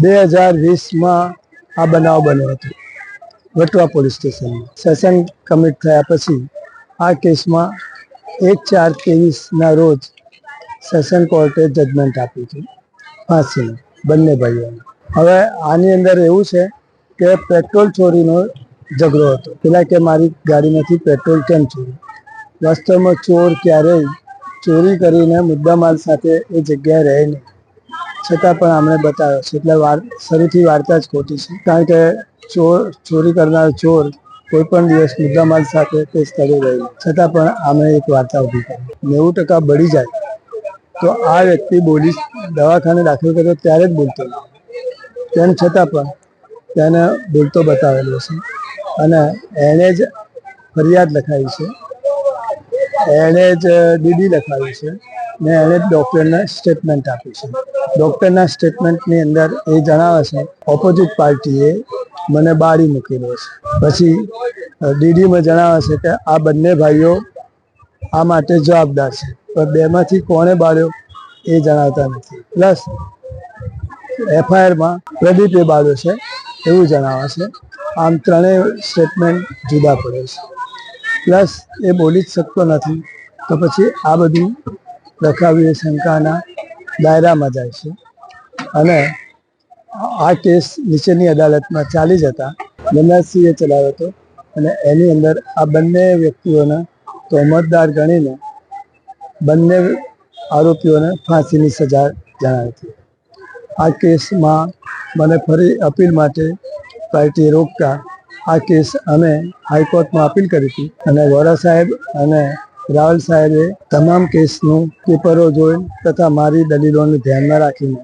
બે હજાર વીસમાં આ બનાવ બન્યો હતો. વટવા પોલીસ સ્ટેશનમાં. સેશન કમિટ થયા પછી આ કેસમાં એક ચાર ત્રેવીસના રોજ સેશન કોર્ટે જજમેન્ટ આપ્યું હતું. ફાંસીનું, બંને ભાઈઓને. હવે આની અંદર એવું છે કે પેટ્રોલ ચોરીનો ઝઘડો હતો. પેલા કે મારી ગાડીમાંથી પેટ્રોલ કેમ ચોરી? વાસ્તવમાં ચોર ક્યારેય ચોરી કરીને મુદ્દામાલ સાથે એ જગ્યાએ રહે નહીં. છતાં પણ અમને બતાવ્યો છે. એટલે શરૂથી વાર્તા જ ખોટી છે. કારણ કે ચોર, ચોરી કરનાર ચોર કોઈ પણ દિવસ મુદ્દામાલ સાથે તે સ્થળે રહે છતાં પણ આમણે એક વાર્તા ઊભી કરી. નેવું ટકા બળી જાય તો આ વ્યક્તિ બોલી દવાખાને દાખલ કર્યો ત્યારે જ બોલતો. તેમ છતાં પણ તેને બોલતો બતાવેલો છે. અને એણે જ ફરિયાદ લખાવી છે. એણે જ ડીડી લખાવી છે. ને એણે ડૉક્ટરને સ્ટેટમેન્ટ આપ્યું છે. ડૉક્ટરના સ્ટેટમેન્ટની અંદર એ જણાવે છે ઓપોઝિટ પાર્ટીએ મને બાળી મૂકેલો છે. પછી ડીડીમાં જણાવે છે કે આ બંને ભાઈઓ આ માટે જવાબદાર છે. પણ બેમાંથી કોણે બાળ્યો એ જણાવતા નથી. પ્લસ, એફઆઈઆરમાં પ્રદીપે બાળ્યો છે એવું જણાવે છે. આમ ત્રણેય સ્ટેટમેન્ટ જુદા પડે છે. પ્લસ, એ બોલી જ શકતો નથી. તો પછી આ બધું રખાવી શંકાના દાયરામાં જાય છે. અને આ કેસ નીચેની અદાલતમાં ચાલી જતા નંદાસિંહે ચલાવ્યો હતો અને એની અંદર આ બંને વ્યક્તિઓને તોમતદાર ગણીને બંને આરોપીઓને ફાંસીની સજા જણાવી હતી. આ કેસમાં મને ફરી અપીલ માટે પાર્ટીએ રોકતા આ કેસ અમે હાઈકોર્ટમાં અપીલ કરી હતી અને વોરા સાહેબ અને રાવલ સાહેબે તમામ કેસનું પેપરો જોઈ તથા મારી દલીલોને ધ્યાનમાં રાખીને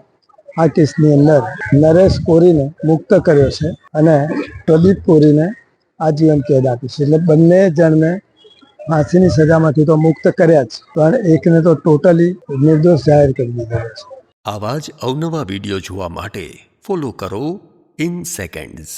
આ કેસની અંદર નરેશ કોરીને મુક્ત કર્યો છે અને પ્રદીપ કોરીને આજીવન કેદ આપી છે. એટલે બંને જણને ફાંસીની સજામાંથી તો મુક્ત કર્યા જ, પણ એકને તો ટોટલી નિર્દોષ જાહેર કરી દીધો છે. આવા જ અવનવા વીડિયો જોવા માટે ફોલો કરો ઇન સેકન્ડ્સ